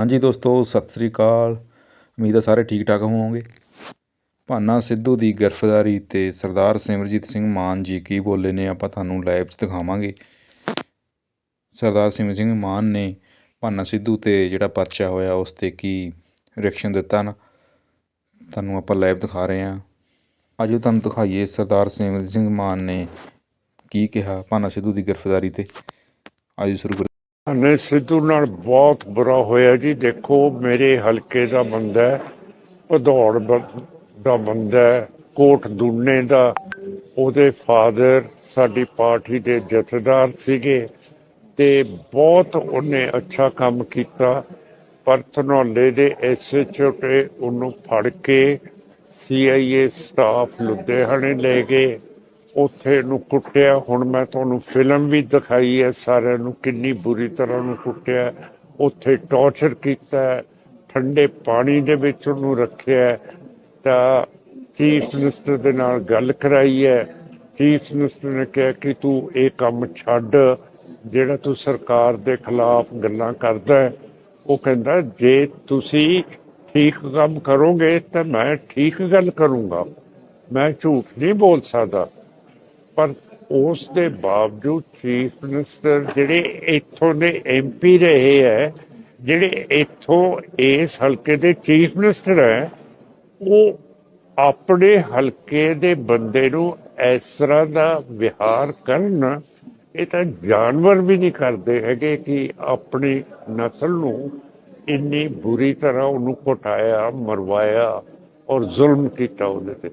ਹਾਂਜੀ ਦੋਸਤੋ, ਸਤਿ ਸ੍ਰੀ ਅਕਾਲ। ਉਮੀਦ ਹੈ ਸਾਰੇ ਠੀਕ ਠਾਕ ਹੋਵੋਗੇ। ਭਾਨਾ ਸਿੱਧੂ ਦੀ ਗ੍ਰਿਫਤਾਰੀ ਤੇ ਸਰਦਾਰ ਸਿਮਰਜੀਤ ਸਿੰਘ ਮਾਨ ਜੀ ਕੀ ਬੋਲੇ ਨੇ, ਆਪਾਂ ਤੁਹਾਨੂੰ ਲਾਈਵ 'ਚ ਦਿਖਾਵਾਂਗੇ। ਸਰਦਾਰ ਸਿਮਰ ਸਿੰਘ ਮਾਨ ਨੇ ਭਾਨਾ ਸਿੱਧੂ ਤੇ ਜਿਹੜਾ ਪਰਚਾ ਹੋਇਆ, ਉਸ ਤੇ ਕੀ ਰਿਐਕਸ਼ਨ ਦਿੱਤਾ ਨਾ, ਤੁਹਾਨੂੰ ਆਪਾਂ ਲਾਈਵ ਦਿਖਾ ਰਹੇ ਹਾਂ। ਆਜੋ ਤੁਹਾਨੂੰ ਦਿਖਾਈਏ, ਸਰਦਾਰ ਸਿਮਰ ਸਿੰਘ ਮਾਨ ਨੇ ਕੀ ਕਿਹਾ ਭਾਨਾ ਸਿੱਧੂ ਦੀ ਗ੍ਰਿਫਤਾਰੀ ਤੇ। ਆਜੋ ਸ਼ੁਰੂ ਕਰੀਏ ਸਿੱਧੂ ਨਾਲ ਬਹੁਤ ਬੁਰਾ ਹੋਇਆ ਜੀ। ਦੇਖੋ, ਮੇਰੇ ਹਲਕੇ ਦਾ ਬੰਦਾ ਹੈ, ਭਦੌੜ ਬ- ਦਾ ਬੰਦਾ ਹੈ, ਕੋਟ ਦੁੰਨੇ ਦਾ। ਉਹਦੇ ਫਾਦਰ ਸਾਡੀ ਪਾਰਟੀ ਦੇ ਜਥੇਦਾਰ ਸੀਗੇ ਤੇ ਬਹੁਤ ਉਹਨੇ ਅੱਛਾ ਕੰਮ ਕੀਤਾ। ਪਰ ਧਨੌਲੇ ਦੇ ਐਸਐਚਓ ਤੇ ਉਹਨੂੰ ਫੜ ਕੇ ਸੀਆਈਏ ਸਟਾਫ ਲੁਧਿਆਣੇ ਲੈ ਗਏ। ਉੱਥੇ ਨੂੰ ਕੁੱਟਿਆ। ਹੁਣ ਮੈਂ ਤੁਹਾਨੂੰ ਫਿਲਮ ਵੀ ਦਿਖਾਈ ਹੈ, ਸਾਰਿਆਂ ਨੂੰ ਕਿੰਨੀ ਬੁਰੀ ਤਰ੍ਹਾਂ ਨੂੰ ਕੁੱਟਿਆ। ਉੱਥੇ ਟੌਰਚਰ ਕੀਤਾ, ਠੰਡੇ ਪਾਣੀ ਦੇ ਵਿੱਚ ਉਹਨੂੰ ਰੱਖਿਆ। ਤਾਂ ਚੀਫ ਮਿਨਿਸਟਰ ਦੇ ਨਾਲ ਗੱਲ ਕਰਾਈ ਹੈ। ਚੀਫ ਮਿਨਿਸਟਰ ਨੇ ਕਿਹਾ ਕਿ ਤੂੰ ਇਹ ਕੰਮ ਛੱਡ, ਜਿਹੜਾ ਤੂੰ ਸਰਕਾਰ ਦੇ ਖਿਲਾਫ ਗੱਲਾਂ ਕਰਦਾ ਉਹ ਕਹਿੰਦਾ, ਜੇ ਤੁਸੀਂ ਠੀਕ ਕੰਮ ਕਰੋਗੇ ਤਾਂ ਮੈਂ ਠੀਕ ਗੱਲ ਕਰੂੰਗਾ। ਮੈਂ ਝੂਠ ਨਹੀਂ ਬੋਲ ਸਕਦਾ। ਪਰ ਉਸ ਦੇ ਬਾਵਜੂਦ ਚੀਫ ਮਿਨਿਸਟਰ ਜਿਹੜੇ ਇੱਥੋਂ ਦੇ ਐਮਪੀ ਰਹੇ ਹੈ ਜਿਹੜੇ ਇੱਥੋਂ ਇਸ ਹਲਕੇ ਦੇ ਚੀਫ ਮਿਨਿਸਟਰ ਹੈ ਉਹ ਆਪਣੇ ਹਲਕੇ ਦੇ ਬੰਦੇ ਨੂੰ ਇਸ ਤਰ੍ਹਾਂ ਦਾ ਵਿਹਾਰ ਕਰਨ, ਇਹ ਤਾਂ ਜਾਨਵਰ ਵੀ ਨਹੀਂ ਕਰਦੇ ਹੈਗੇ ਕਿ ਆਪਣੀ ਨਸਲ ਨੂੰ ਇੰਨੀ ਬੁਰੀ ਤਰ੍ਹਾਂ ਉਹਨੂੰ ਕੁਟਾਇਆ ਮਰਵਾਇਆ ਔਰ ਜ਼ੁਲਮ ਕੀਤਾ ਉਹਦੇ ਤੇ।